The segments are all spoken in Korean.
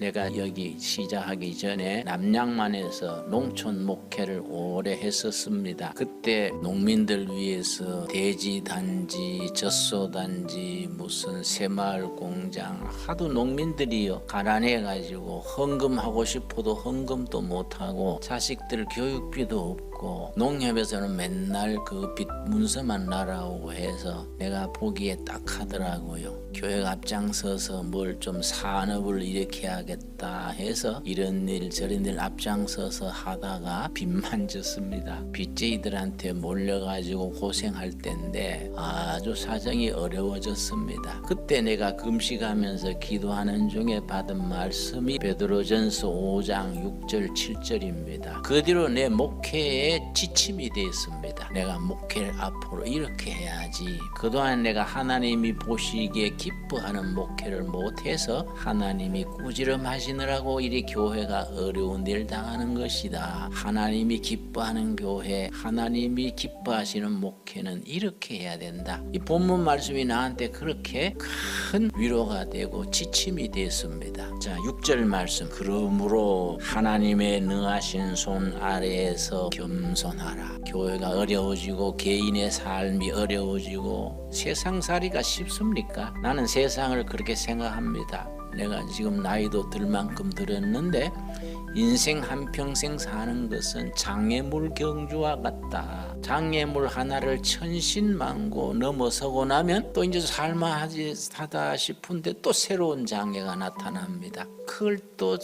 내가 여기 시작하기 전에 남양만에서 농촌 목회를 오래 했었습니다. 그때 농민들 위해서 돼지 단지, 젖소 단지, 무슨 새마을 공장 하도 농민들이요 가난해 가지고 헌금하고 싶어도 헌금도 못 하고 자식들 교육비도 없고 농협에서는 맨날 그 빚 문서만 날아오고 해서 내가 보기에 딱 하더라고요. 교회가 앞장서서 뭘 좀 산업을 일으켜야 겠다 해서 이런 일 저런 일 앞장서서 하다가 빚만 졌습니다. 빚쟁이들한테 몰려가지고 고생할 때인데 아주 사정이 어려워졌습니다. 그때 내가 금식하면서 기도하는 중에 받은 말씀이 베드로전서 5장 6절 7절입니다. 그 뒤로 내 목회에 지침이 되었습니다. 내가 목회를 앞으로 이렇게 해야지. 그동안 내가 하나님이 보시기에 기뻐하는 목회를 못해서 하나님이 꾸지 럼하시느라고 이 교회가 어려운 일 당하는 것이다. 하나님이 기뻐하는 교회, 하나님이 기뻐하시는 목회는 이렇게 해야 된다. 이 본문 말씀이 나한테 그렇게 큰 위로가 되고 지침이 됐습니다. 자, 6절 말씀. 그러므로 하나님의 능하신 손 아래에서 겸손하라. 교회가 어려워지고 개인의 삶이 어려워지고 세상살이가 쉽습니까? 나는 세상을 그렇게 생각합니다. 내가 지금 나이도 들 만큼 들었는데 인생 한평생 사는 것은 장애물 경주와 같다. 장애물 하나를 천신만고 넘어서고 나면 또 이제 살만하지 하다 싶은데 또 새로운 장애가 나타납니다. 그걸 또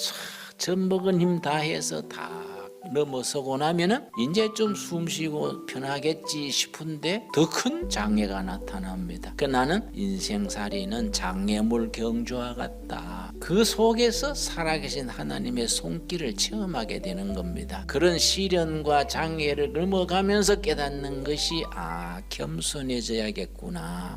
젖먹은 힘 다해서 다 넘어서고 나면은 이제 좀 숨 쉬고 편하겠지 싶은데 더 큰 장애가 나타납니다. 그 나는 인생살이는 장애물 경주와 같다. 그 속에서 살아계신 하나님의 손길을 체험하게 되는 겁니다. 그런 시련과 장애를 넘어가면서 깨닫는 것이 아 겸손해져야겠구나.